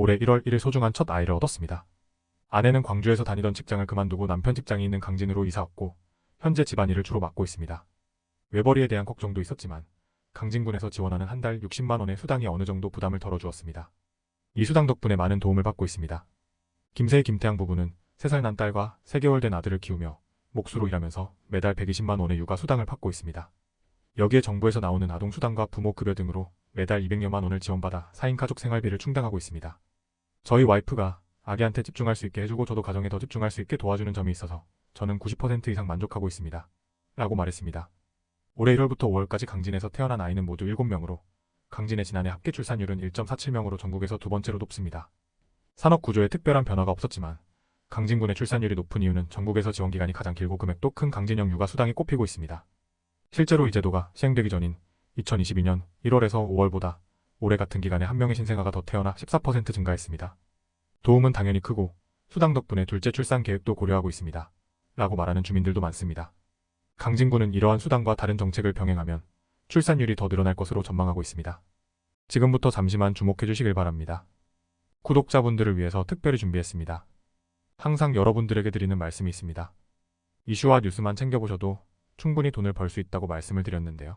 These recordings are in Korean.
올해 1월 1일 소중한 첫 아이를 얻었습니다. 아내는 광주에서 다니던 직장을 그만두고 남편 직장이 있는 강진으로 이사 왔고 현재 집안일을 주로 맡고 있습니다. 외벌이에 대한 걱정도 있었지만 강진군에서 지원하는 한 달 60만 원의 수당이 어느 정도 부담을 덜어주었습니다. 이 수당 덕분에 많은 도움을 받고 있습니다. 김세희 김태양 부부는 3살 난 딸과 3개월 된 아들을 키우며 목수로 일하면서 매달 120만 원의 육아 수당을 받고 있습니다. 여기에 정부에서 나오는 아동 수당과 부모 급여 등으로 매달 200여만 원을 지원받아 4인 가족 생활비를 충당하고 있습니다. 저희 와이프가 아기한테 집중할 수 있게 해주고 저도 가정에 더 집중할 수 있게 도와주는 점이 있어서 저는 90% 이상 만족하고 있습니다. 라고 말했습니다. 올해 1월부터 5월까지 강진에서 태어난 아이는 모두 7명으로 강진의 지난해 합계 출산율은 1.47명으로 전국에서 두 번째로 높습니다. 산업 구조에 특별한 변화가 없었지만 강진군의 출산율이 높은 이유는 전국에서 지원 기간이 가장 길고 금액도 큰 강진형 육아 수당이 꼽히고 있습니다. 실제로 이 제도가 시행되기 전인 2022년 1월에서 5월보다 올해 같은 기간에 한 명의 신생아가 더 태어나 14% 증가했습니다. 도움은 당연히 크고 수당 덕분에 둘째 출산 계획도 고려하고 있습니다. 라고 말하는 주민들도 많습니다. 강진군은 이러한 수당과 다른 정책을 병행하면 출산율이 더 늘어날 것으로 전망하고 있습니다. 지금부터 잠시만 주목해 주시길 바랍니다. 구독자분들을 위해서 특별히 준비했습니다. 항상 여러분들에게 드리는 말씀이 있습니다. 이슈와 뉴스만 챙겨보셔도 충분히 돈을 벌 수 있다고 말씀을 드렸는데요.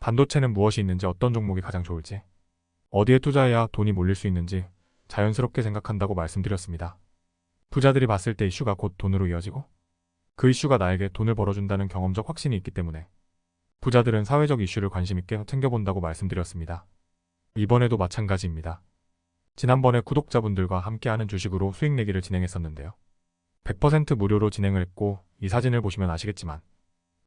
반도체는 무엇이 있는지 어떤 종목이 가장 좋을지 어디에 투자해야 돈이 몰릴 수 있는지 자연스럽게 생각한다고 말씀드렸습니다. 부자들이 봤을 때 이슈가 곧 돈으로 이어지고 그 이슈가 나에게 돈을 벌어준다는 경험적 확신이 있기 때문에 부자들은 사회적 이슈를 관심 있게 챙겨본다고 말씀드렸습니다. 이번에도 마찬가지입니다. 지난번에 구독자분들과 함께하는 주식으로 수익 내기를 진행했었는데요. 100% 무료로 진행을 했고 이 사진을 보시면 아시겠지만